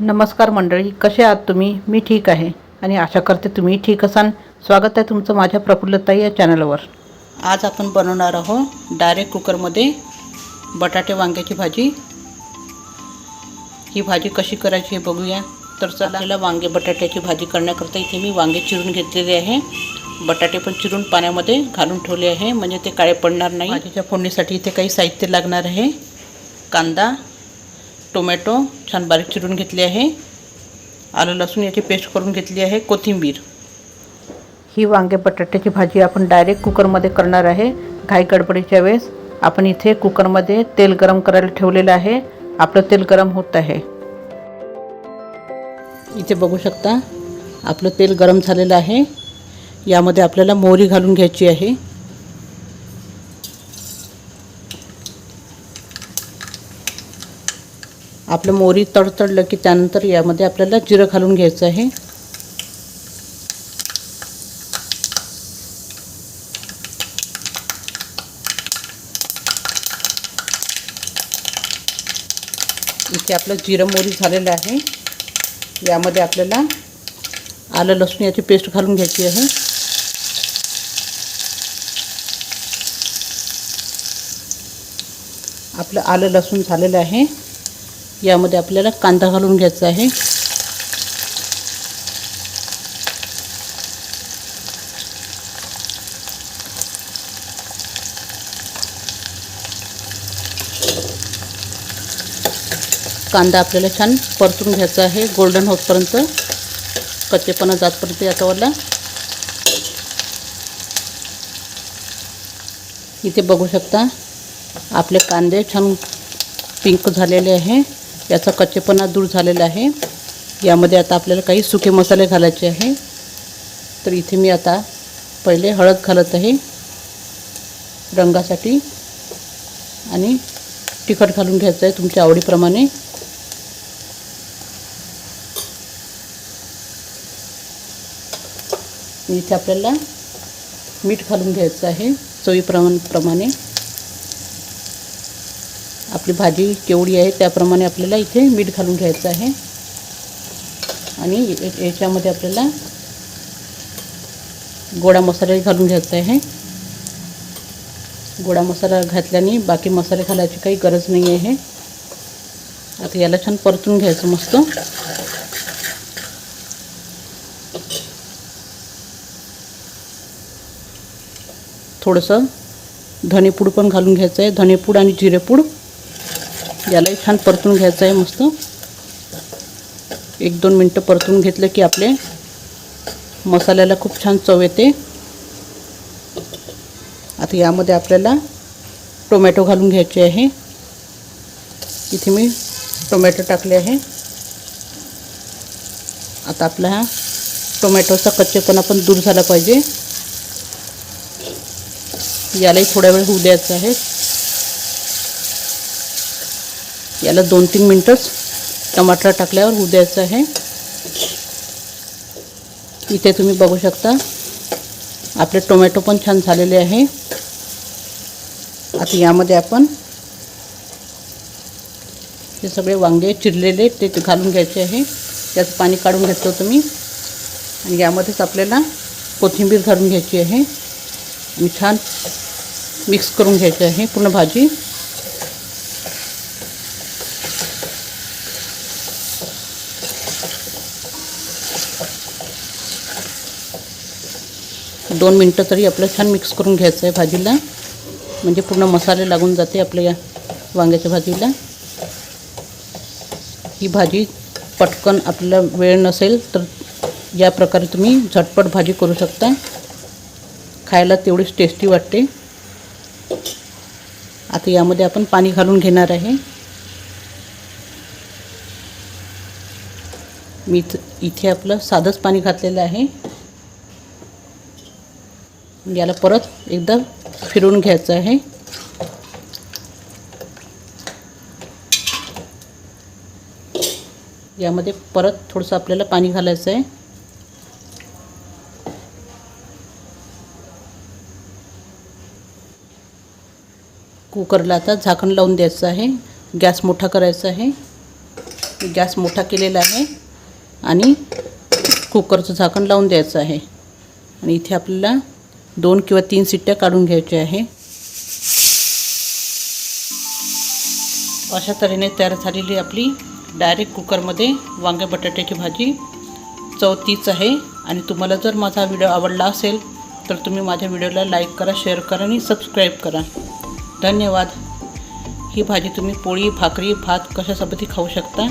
नमस्कार मंडळी कसे आहात तुम्ही? मी ठीक आहे आणि आशा करते तुम्ही ठीक असाल. स्वागत आहे तुमचं माझ्या प्रफुल्लताई या चॅनलवर. आज आपण बनवणार आहोत डायरेक्ट कुकरमध्ये बटाटे वांग्याची भाजी. ही भाजी कशी करायची हे बघूया. तर चला वांगे बटाट्याची भाजी करण्याकरता इथे मी वांगे चिरून घेतलेले आहे. बटाटे पण चिरून पाण्यामध्ये घालून ठेवले आहे म्हणजे ते काळे पडणार नाही. भाजीच्या फोडणीसाठी इथे काही साहित्य लागणार आहे. कांदा टोमॅटो छान बारीक चिरून घेतले आहे. आलं लसूण याची पेस्ट करून घेतली आहे. कोथिंबीर. ही वांगे बटाट्याची भाजी आपण डायरेक्ट कुकरमध्ये करणार आहे. घाई गडबडीच्या वेळेस आपण इथे कुकरमध्ये तेल गरम करायला ठेवलेलं आहे. आपलं तेल गरम होत आहे. इथे बघू शकता आपलं तेल गरम झालेलं आहे. यामध्ये आपल्याला मोहरी घालून घ्यायची आहे. आपलं मोरी तडतडलं की त्यानंतर यामध्ये आपल्याला जिरं घालून घ्यायचं आहे. इथे आपलं जिरं मोरी झालेलं आहे. यामध्ये आपल्याला आलं लसूण याची पेस्ट घालून घ्यायची आहे. आपलं आलं लसूण झालेलं आहे. यामध्ये आपल्याला कांदा घालून घ्यायचा आहे. कांदा आपल्याला छान परतून घ्यायचा आहे गोल्डन होतपर्यंत. कच्चेपणा जातपर्यंत याच्यावरला इथे बघू शकता आपले कांदे छान पिंक झालेले आहे. याचा कच्चेपणा दूर झालेला आहे. यामध्ये आता आपल्याला काही सुके मसाले घालायचे आहे. तर इथे मी आता पहिले हळद घालत आहे. रंगासाठी. आणि तिखट घालून घ्यायचं आहे तुमच्या आवडीप्रमाणे. इथे आपल्याला मीठ घालून घ्यायचं आहे. चवीप्रमाण प्रमाणे. आपली भाजी केवढी आहे त्याप्रमाणे आपल्याला इथे मीठ घालून घ्यायचं आहे. आणि याच्यामध्ये आपल्याला गोडा मसाला घालून घ्यायचा आहे. गोडा मसाला घातल्याने बाकी मसाले घालायची काही गरज नाही आहे. आता याला छान परतून घ्यायचं मस्त. थोडंसं धनेपूड पण घालून घ्यायचं आहे. धनेपूड आणि जिरेपूड यालाही छान परतून घ्यायचं आहे मस्त. एक दोन मिनटं परतून घेतलं की आपले मसाल्याला खूप छान चव येते. आता यामध्ये आपल्याला टोमॅटो घालून घ्यायचे आहे. इथे मी टोमॅटो टाकले आहे. आता आपला हा टोमॅटोचा कच्चेपणा पण दूर झाला पाहिजे. यालाही थोड्या वेळ होऊ द्यायचं आहे. याला दोन तीन मिनटंच टमाटर टाकल्यावर होऊ द्यायचं आहे. इथे तुम्ही बघू शकता आपले टोमॅटो पण छान झालेले आहे. आता यामध्ये आपण हे सगळे वांगे चिरलेले ते घालून घ्यायचे आहे. त्याचं पाणी काढून घेतलं होतं मी. आणि यामध्येच आपल्याला कोथिंबीर घालून घ्यायची आहे. आणि छान मिक्स करून घ्यायची आहे पूर्ण भाजी. दोन मिनटं तरी आपलं छान मिक्स करून घ्यायचं आहे भाजीला. म्हणजे पूर्ण मसाले लागून जाते आपल्या या वांग्याच्या भाजीला. ही भाजी पटकन आपल्याला वेळ नसेल तर या प्रकारे तुम्ही झटपट भाजी करू शकता. खायला तेवढीच टेस्टी वाटते. आता यामध्ये आपण पाणी घालून घेणार आहे. मी इथे आपलं साधंच पाणी घातलेलं आहे. याला परत एकदा फिरून घ्यायचं आहे. यामध्ये परत थोडंसं आपल्याला पाणी घालायचं आहे. कुकरला आता झाकण लावून द्यायचं आहे. गॅस मोठा करायचा आहे. गॅस मोठा केलेला आहे आणि कुकरचं झाकण लावून द्यायचं आहे. आणि इथे आपल्याला दोन किंवा तीन सिट्ट्या काढून घ्यायच्या आहे. अशा तऱ्हेने तयार झालेली आपली डायरेक्ट कुकरमध्ये वांगे बटाट्याची भाजी चव तीच आहे. आणि तुम्हाला जर माझा व्हिडिओ आवडला असेल तर तुम्ही माझ्या व्हिडिओला लाईक करा शेअर करा आणि सबस्क्राईब करा. धन्यवाद. ही भाजी तुम्ही पोळी भाकरी भात कशासोबतही खाऊ शकता.